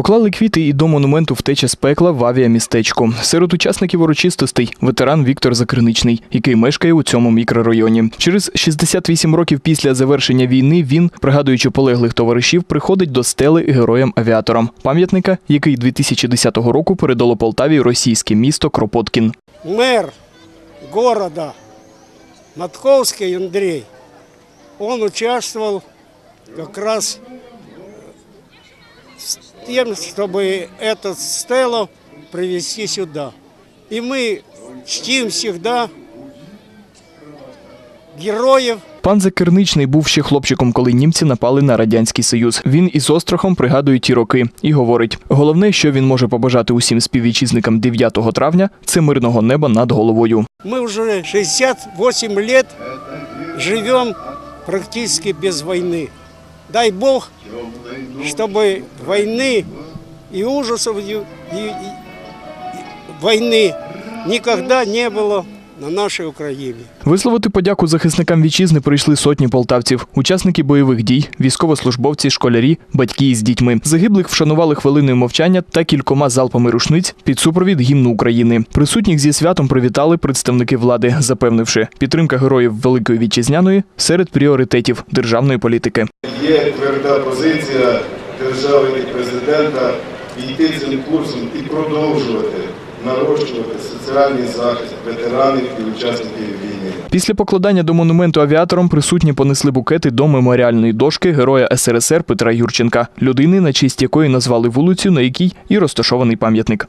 Поклали квіти і до монументу втеча з пекла в авіамістечку. Серед учасників урочистостей ветеран Віктор Закриничний, який мешкає у цьому мікрорайоні. Через 68 років після завершення війни він, пригадуючи полеглих товаришів, приходить до стели героям-авіаторам пам'ятника, який 2010 року передало Полтаві російське місто Кропоткін. мэр города Матковский Андрей, он участвовал как раз с тем, чтобы этот стелу привезти сюда. И мы чтим всегда героев Пан Закирничний був ще хлопчиком, коли німці напали на радянський союз. Він із острахом пригадує ті роки і говорить: головне, що він може побажати усім співвітчизникам 9 травня, це мирного неба над головою. Мы уже 68 лет живем практически без войны. Дай Бог, чтобы войны и ужасов и- и- и- и войны никогда не было на нашей Украине. Висловити подяку захисникам вітчизни прийшли сотні полтавців, учасники бойових дій, військовослужбовці, школярі, батьки із дітьми. Загиблих вшанували хвилиною мовчання та кількома залпами рушниць під супровід гімну України. Присутніх зі святом привітали представники влади, запевнивши, підтримка героїв Великої вітчизняної серед пріоритетів державної політики. Є тверда позиція держави і президента йти цим курсом і продовжувати нарощувати соціальний захист ветеранів і учасників війни. Після покладання до монументу авіатором присутні понесли букети до меморіальної дошки героя СРСР Петра Юрченка, людини, на честь якої назвали вулицю, на якій і розташований пам'ятник.